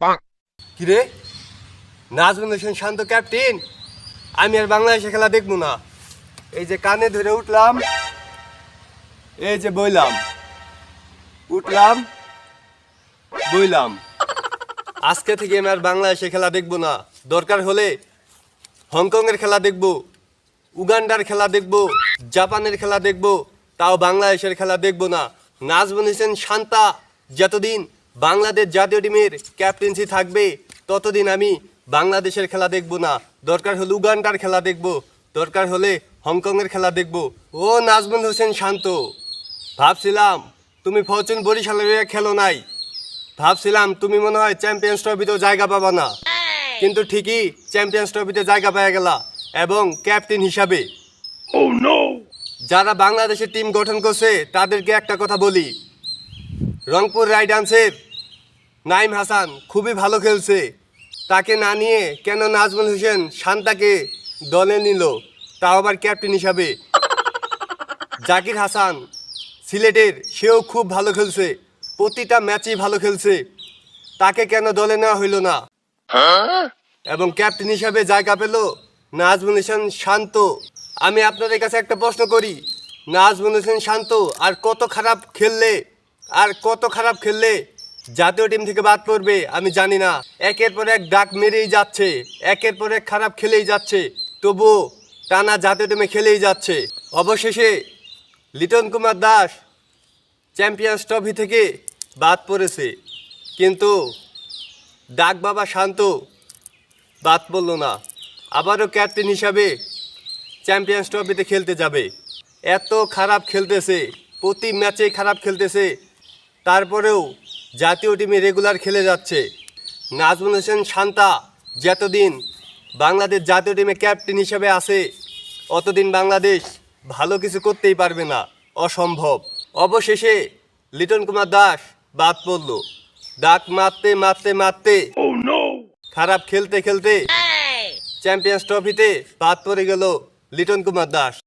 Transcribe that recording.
কিরে? নাজমুল হোসেন শান্ত ক্যাপ্টেন আমি আর বাংলাদেশে খেলা দেখব না। এই যে কানে ধরে উঠলাম, এই যে বইলাম। উঠলাম, বইলাম। আজকে থেকে আমি আর বাংলাদেশে খেলা দেখব না। দরকার হলে হংকংয়ের খেলা দেখব, উগান্ডার খেলা দেখব, জাপানের খেলা দেখব, তাও বাংলাদেশের খেলা দেখব না। নাজমুল হোসেন শান্তা, যতদিন বাংলাদেশ জাতীয় টিমের ক্যাপ্টেন্সি থাকবে ততদিন আমি বাংলাদেশের খেলা দেখব না। দরকার হলে উগান্ডার খেলা দেখব দরকার হলে হংকংয়ের খেলা দেখব। ও নাজমুল হোসেন শান্ত ভাবছিলাম তুমি ফরচুন বরিশালের খেলো নাই। ভাবছিলাম তুমি মনে হয় চ্যাম্পিয়ন্স ট্রফিতেও জায়গা পাবা না। কিন্তু ঠিকই চ্যাম্পিয়ন্স ট্রফিতে জায়গা পাওয়া গেলা এবং ক্যাপ্টেন হিসাবে। যারা বাংলাদেশের টিম গঠন করছে তাদেরকে একটা কথা বলি। রংপুর রাইডান্সের নাইম হাসান খুবই ভালো খেলছে। তাকে না নিয়ে কেন নাজমুল হোসেন শান্তাকে দলে নিল, তাও আবার ক্যাপ্টেন হিসাবে। জাকির হাসান, সিলেটের, সেও খুব ভালো খেলছে। প্রতিটা ম্যাচেই ভালো খেলছে। তাকে কেন দলে নেওয়া হইল না? এবং ক্যাপ্টেন হিসাবে জায়গা পেল নাজমুল হোসেন শান্ত। আমি আপনাদের কাছে একটা প্রশ্ন করি, নাজমুল হোসেন শান্ত আর কত খারাপ খেললে, আর কত খারাপ খেললে জাতীয় টিম থেকে বাদ পড়বে, আমি জানি না। একের পর এক ডাক মেরেই যাচ্ছে, একের পর এক খারাপ খেলেই যাচ্ছে, তবুও টানা জাতীয় টিমে খেলেই যাচ্ছে। অবশেষে লিটন কুমার দাস চ্যাম্পিয়ন্স ট্রফি থেকে বাদ পড়েছে, কিন্তু ডাক বাবা শান্ত, বাদ পড়ল না। আবারও ক্যাপ্টেন হিসাবে চ্যাম্পিয়ন্স ট্রফিতে খেলতে যাবে। এত খারাপ খেলতেছে, প্রতি ম্যাচেই খারাপ খেলতেছে, তারপরেও জাতীয় টিমে রেগুলার খেলে যাচ্ছে। নাজমুল হোসেন শান্তা যতদিন বাংলাদেশ জাতীয় টিমে ক্যাপ্টেন হিসেবে আছে অতদিন বাংলাদেশ ভালো কিছু করতেই পারবে না। অসম্ভব। অবশেষে লিটন কুমার দাস বাদ পড়ল। ডাক মারতে মারতে মারতে খারাপ খেলতে খেলতে চ্যাম্পিয়ন্স ট্রফিতে বাদ পড়ে গেল লিটন কুমার দাস।